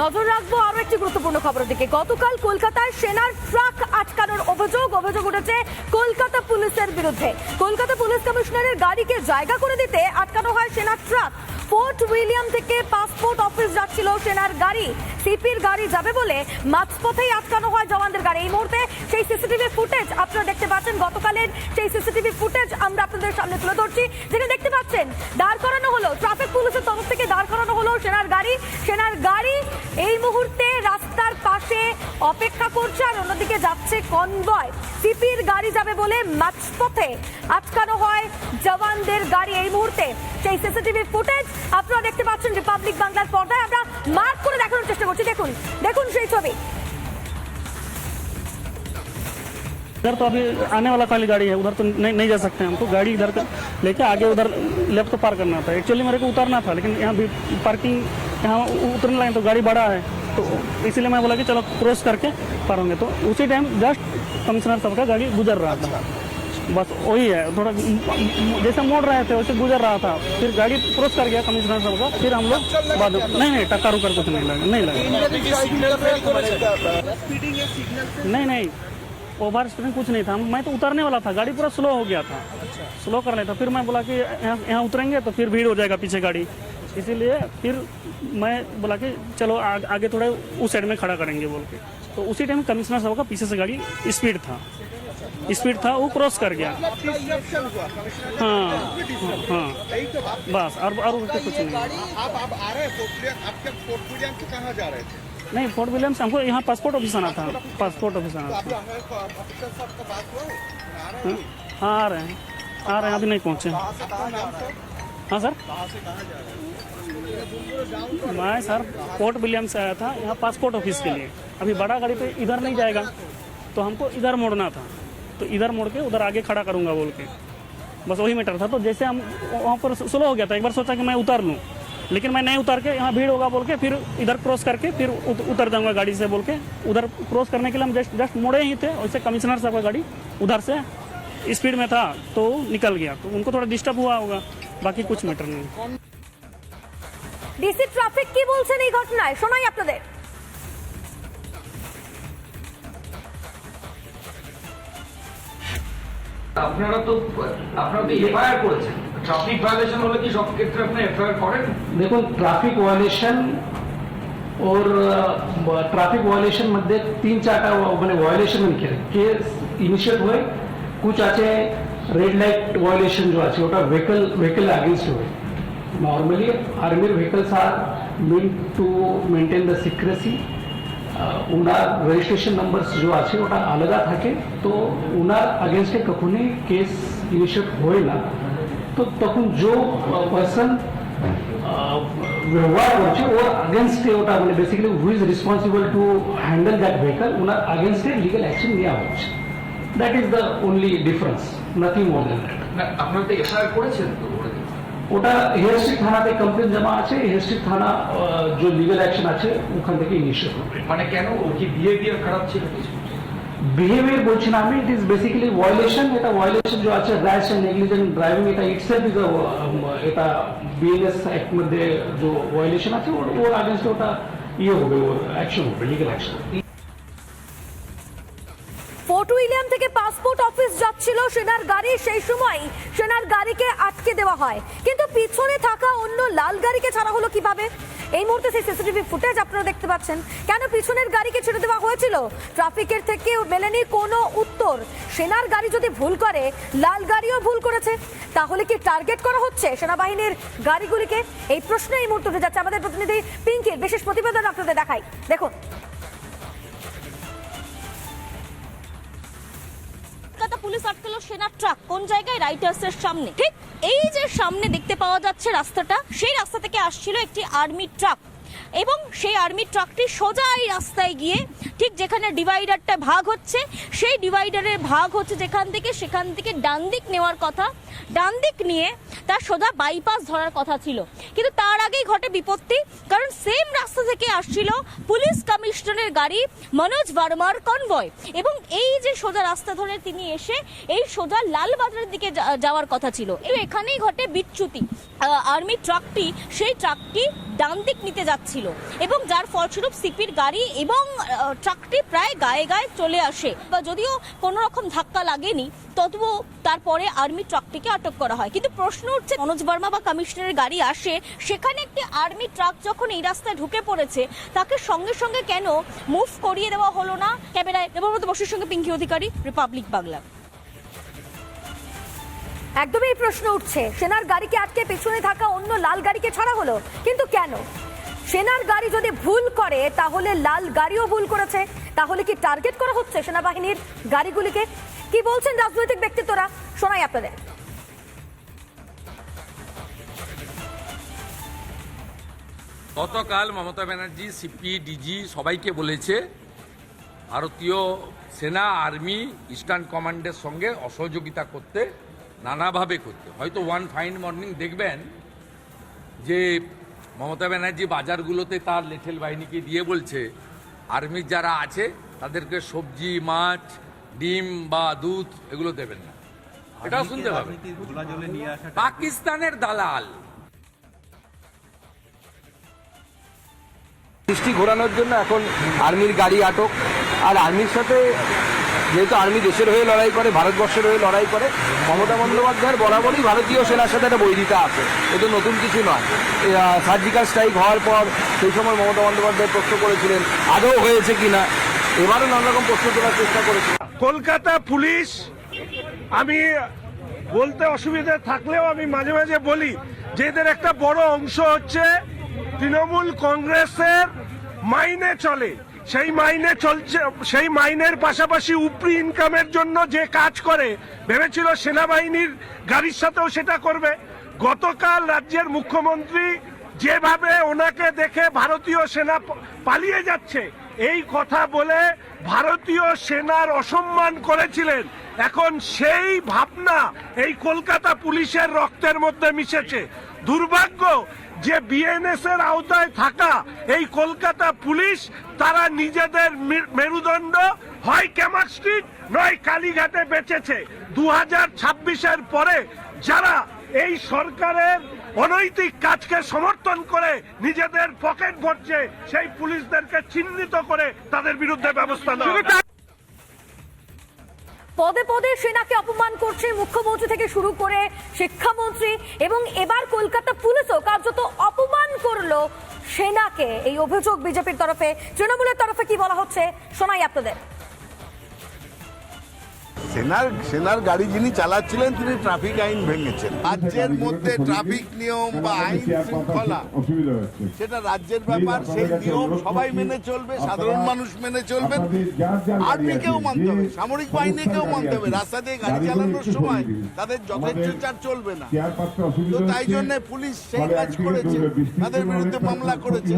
নজর রাখব আরও একটি গুরুত্বপূর্ণ খবরের দিকে। গতকাল কলকাতায় সেনার ট্রাক আটকানোর অভিযোগ অভিযোগ উঠেছে কলকাতা পুলিশের বিরুদ্ধে। কলকাতা পুলিশ কমিশনারের গাড়িকে জায়গা করে দিতে আটকানো হয় সেনার ট্রাক। ফোর্ট উইলিয়াম থেকে পাসপোর্ট অফিস যাচ্ছিল সেনার গাড়ি। সিপির গাড়ি যাবে বলে মাঝপথেই আটকানো হয় জওয়ানদের গাড়ি। এই মুহূর্তে সেই সিসিটিভি ফুটেজ আপনারা দেখতে পাচ্ছেন, গতকালের সেই সিসিটিভি ফুটেজ আমরা আপনাদের সামনে তুলে ধরছি। যেটা দেখতে পাচ্ছেন, দাঁড় করানো হলো, ট্রাফিক পুলিশের তরফ থেকে দাঁড় করানো হলো সেনার গাড়ি সেনার গাড়ি এই মুহূর্তে রাস্তার পাশে অপেক্ষা করছে আর অন্যদিকে যাচ্ছে কনভয়। সিপির গাড়ি যাবে বলে মাঝপথে আটকানো হয় জওয়ানদের গাড়ি এই মুহূর্তে। সেই সিসিটিভি ফুটেজ আপনারা দেখতে পাচ্ছেন রিপাবলিক বাংলার পর্দায়। আমরা মার্ক করে দেখানোর চেষ্টা করছি। দেখুন দেখুন সেই ছবি। इधर तो अभी आने वाला खाली गाड़ी है उधर तो नहीं नहीं जा सकते हमको। गाड़ी इधर का लेके आगे उधर लेफ़्ट तो पार करना था। एक्चुअली मेरे को उतरना था लेकिन यहाँ भी पार्किंग यहाँ उतरने लगे तो गाड़ी बड़ा है। तो इसीलिए मैं बोला कि चलो क्रॉस करके पार होंगे। तो उसी टाइम जस्ट कमिश्नर साहब का गाड़ी गुजर रहा था। बस वही है थोड़ा जैसे मोड़ रहे थे वैसे गुजर रहा था। फिर गाड़ी क्रॉस कर गया कमिश्नर साहब का फिर हम लोग बाद नहीं नहीं टक्कर उकर कुछ नहीं लगा नहीं लगा। नहीं नहीं ओवर स्पीडिंग कुछ नहीं था। मैं तो उतरने वाला था। गाड़ी पूरा स्लो हो गया था। अच्छा। स्लो कर लेता। फिर मैं बोला कि यहाँ यहाँ उतरेंगे तो फिर भीड़ हो जाएगा पीछे गाड़ी। इसीलिए फिर मैं बोला कि चलो आ, आगे थोड़ा उस साइड में खड़ा करेंगे बोल के। तो उसी टाइम कमिश्नर साहब का पीछे से गाड़ी स्पीड था। स्पीड था वो क्रॉस कर गया। हाँ हाँ। बस और और कुछ नहीं। आप आप आ रहे हैं कहाँ जा रहे थे? नहीं फोर्ट विलियम से हमको यहाँ पासपोर्ट ऑफ़िस आना था। पासपोर्ट ऑफ़िस आना था। है? आ रहे हैं। आ रहे हैं, अभी नहीं पहुँचे। हाँ सर? मैं, सर फोर्ट विलियम से आया था, यहाँ पासपोर्ट ऑफ़िस के लिए। अभी बड़ा गाड़ी पे इधर नहीं जाएगा तो हमको इधर मोड़ना था। तो इधर मोड़ के उधर आगे खड़ा करूँगा बोल के। बस वही मैटर था तो जैसे हम वहाँ पर स्लो हो गया था, एक बार सोचा कि मैं उतर लूँ लेकिन मैं नहीं उतर के यहाँ भीड़ होगा बोल के फिर इधर क्रॉस करके फिर उत- उतर जाऊंगा गाड़ी से बोल के उधर क्रॉस करने के लिए हम जस्ट जस्ट मुड़े ही थे वैसे कमिश्नर साहब का गाड़ी उधर से स्पीड में था तो निकल गया तो उनको थोड़ा डिस्टर्ब हुआ होगा बाकी कुछ मैटर नहीं ডিসি ট্রাফিক কি বলছেন এই ঘটনায় শোনাই আপনাদের আপনারা তো আপনারা তো এফআইআর করেছেন ট্রাফিক ভায়োলেশন হলে কি সব ক্ষেত্রে আপনি এফআইআর করেন देखो ट्रॅफिक व्हायोलेशन और ट्रॅफिक व्हायोलेशन मध्ये तीन चार म्हणजे व्हायोलेशन केले केस इनिशिएट होय कुछ আছে রেড লাইট ভায়োলেশন जो আছে ওটা ভেহিকল ভেহিকল अगेंस्ट होय নর্মালি আর্মির vehicles are meant to maintain the secrecy owner registration numbers जो আছে ওটা আলাদা থাকে তো ওনার अगेंस्टे কখনোই কেস ইনিশিয়েট হয় না তো তখন যে পার্সন ব্যবহার করছে ওর আগেনস্টে ওটা মানে basically who is responsible to handle that vehicle owner আগেনস্টে legal action নেওয়া হচ্ছে। That is the only difference nothing more than that আপনারা তো এফআইআর করেছেন তো ওটা ওটা হেয়ার স্ট্রিট থানাতে কমপ্লেন জমা আছে হেয়ার স্ট্রিট থানা আহ, যে লিগাল অ্যাকশন আছে ওখান থেকে ইনিশিয়েট মানে কেন ও কি বিহেভিয়ার খারাপ ছিল কিছু? বিহেভিয়ার বলছি না আমি ইট ইজ বেসিক্যালি ভায়োলেশন এটা ভায়োলেশন যে আছে র্যাশ এন্ড নেগলিজেন্ট ড্রাইভিং এটা ইটসেলফ ইজ এটা বিএনএস অ্যাক্ট মধ্যে যে ভায়োলেশন আছে, ওর ওর ওটা ইয়ে হবে, ওর অ্যাকশন হবে লিগাল অ্যাকশন ফোর্ট উইলিয়াম থেকে পাসপোর্ট অফিস যাচ্ছিল সেনার গাড়ি সেই সময়। সেনার গাড়িকে আটকে দেওয়া হয়। কিন্তু পিছনে থাকা অন্য লাল গাড়িকে ছাড়া হলো কীভাবে? এই মুহূর্তে সেই সিসিটিভি ফুটেজ আপনারা দেখতে পাচ্ছেন। কেন পিছনের গাড়িকে ছেড়ে দেওয়া হয়েছিল? ট্রাফিকের থেকে মেলেনি কোনো উত্তর। সেনার গাড়ি যদি ভুল করে, লাল গাড়িও ভুল করেছে। তাহলে কি টার্গেট করা হচ্ছে সেনাবাহিনীর গাড়িগুলিকে? এই প্রশ্ন এই মুহূর্তে যাচ্ছে আমাদের প্রতিনিধি পিঙ্কির। বিশেষ প্রতিবেদন আপনাদের দেখাই। দেখুন। পুলিশ আটকালো সেনা ট্রাক। কোন জায়গায়? রাইটার্সের সামনে। ঠিক এই যে সামনে দেখতে পাওয়া যাচ্ছে রাস্তাটা, সেই রাস্তা থেকে আসছিল একটি আর্মি ট্রাক এবং সেই আর্মি ট্রাকটি সোজা এই রাস্তায় গিয়ে ঠিক যেখানে ডিভাইডারটা ভাগ হচ্ছে, সেই ডিভাইডারের ভাগ হচ্ছে যেখান থেকে সেখান থেকে ডান দিক নেওয়ার কথা। ডান দিক নিয়ে তার সোজা বাইপাস ধরার কথা ছিল। কিন্তু তার আগেই ঘটে বিপত্তি, কারণ সেম রাস্তা থেকে আসছিল পুলিশ কমিশনারের গাড়ি মনোজ ভার্মার কনভয় এবং এই যে সোজা রাস্তা ধরে তিনি এসে এই সোজা লালবাজারের দিকে যাওয়ার কথা ছিল। এবং এখানেই ঘটে বিচ্যুতি। আর্মি ট্রাকটি, সেই ট্রাকটি ডান দিক নিতে যাচ্ছিল এবং যার ফলস্বরূপ সিপির গাড়ি এবং ট্রাকটি প্রায় গায়ে গায়ে চলে আসে বা যদিও কোনো রকম ধাক্কা লাগেনি, তবুও তারপরে আর্মি ট্রাকটিকে আটক করা হয়। কিন্তু প্রশ্ন উঠছে, মনোজ বর্মা বা কমিশনারের গাড়ি আসে, সেখানে একটি আর্মি ট্রাক যখন এই রাস্তায় ঢুকে পড়েছে, তাকে সঙ্গে সঙ্গে কেন মুভ করিয়ে দেওয়া হলো না? ক্যামেরায় দেবব্রত বসুর সঙ্গে পিঙ্কি অধিকারী, রিপাবলিক বাংলা। একদমই প্রশ্ন উঠছে, সেনার গাড়িকে আটকে পেছনে থাকা অন্য লাল গাড়িকে ছাড়া হলো, কিন্তু কেন? সেনার গাড়ি যদি ভুল করে, তাহলে লাল গাড়িও ভুল করেছে। তাহলে কি টার্গেট করা হচ্ছে সেনাবাহিনীর গাড়িগুলিকে? কি বলছেন রাজনৈতিক ব্যক্তিত্বরা? শোনাই আপনাদের। গতকাল মমতা ব্যানার্জি সিপি ডিজি সবাইকে বলেছে, ভারতীয় সেনা, আর্মি, ইস্টার্ন কমান্ডের সঙ্গে অসহযোগিতা করতে, নানাভাবে করতে। হয়তো ওয়ান ফাইন মর্নিং দেখবেন যে মমতা ব্যানার্জি বাজারগুলোতে তার লেঠেল বাহিনীকে দিয়ে বলছে আর্মির যারা আছে তাদেরকে সবজি মাছ ডিম বা দুধ এগুলো দেবেন না। এটাও শুনতে পাবেন। পাকিস্তানের দালাল। দৃষ্টি ঘোরানোর জন্য এখন আর্মির গাড়ি আটক। আর আর্মির সাথে যেহেতু আর্মি দেশের হয়ে লড়াই করে, ভারতবর্ষের হয়ে লড়াই করে, মমতা বন্দ্যোপাধ্যায়ের বরাবরই ভারতীয় সেনার সাথে একটা বৈরিতা আছে। এটা নতুন কিছু নয়। সার্জিক্যাল স্ট্রাইক হওয়ার পর সেই সময় মমতা বন্দ্যোপাধ্যায় প্রশ্ন করেছিলেন, আদৌ হয়েছে কিনা এবারও নানা রকম প্রশ্ন তোলার চেষ্টা করেছে কলকাতা পুলিশ, আমি বলতে অসুবিধা থাকলেও আমি মাঝে মাঝে বলি, যে এদের একটা বড় অংশ হচ্ছে তৃণমূল কংগ্রেসের মাইনে চলে। সেই মাইনে চলছে, সেই মাইনের পাশাপাশি উপরি ইনকামের জন্য যে কাজ করে, ভেবেছিল সেনাবাহিনীর গাড়ির সাথেও সেটা করবে। গতকাল রাজ্যের মুখ্যমন্ত্রী যেভাবে ওনাকে দেখে ভারতীয় সেনা পালিয়ে যাচ্ছে, এই কথা বলে ভারতীয় সেনার অসম্মান করেছিলেন। এখন সেই ভাবনা এই কলকাতা পুলিশের রক্তের মধ্যে মিশেছে। দুর্ভাগ্য যে বিএনএস এর আওতায় থাকা এই কলকাতা পুলিশ তারা নিজেদের মেরুদণ্ড হয় ক্যামার স্ট্রিট নয় কালীঘাটে বেঁচেছে দু হাজার ছাব্বিশের পরে যারা এই সরকারের অনৈতিক কাজকে সমর্থন করে নিজেদের পকেট ভরছে সেই পুলিশদেরকে চিহ্নিত করে তাদের বিরুদ্ধে ব্যবস্থা নেওয়া। পদে পদে সেনাকে অপমান করছে মুখ্যমন্ত্রী থেকে শুরু করে শিক্ষামন্ত্রী এবং এবার কলকাতা পুলিশও কার্যত অপমান করল সেনাকে। এই অভিযোগ বিজেপির তরফে, তৃণমূলের তরফে কি বলা হচ্ছে, শোনাই আপনাদের। সেনার সেনার গাড়ি যিনি চালাচ্ছিলেন, তিনি ট্রাফিক আইন ভেঙেছেন। রাজ্যের মধ্যে ট্রাফিক নিয়ম বা আইন শৃঙ্খলা, সেটা রাজ্যের ব্যাপার, সেই নিয়ম সবাই মেনে চলবে, সাধারণ মানুষ মেনে চলবেন আর্মিকেও মানতে হবে, সামরিক বাহিনীকেও মানতে হবে, রাস্তা দিয়ে গাড়ি চালানোর সময় তাদের যথেচ্ছাচার চলবে না। তো তাই জন্য পুলিশ সেই কাজ করেছে, তাদের বিরুদ্ধে মামলা করেছে।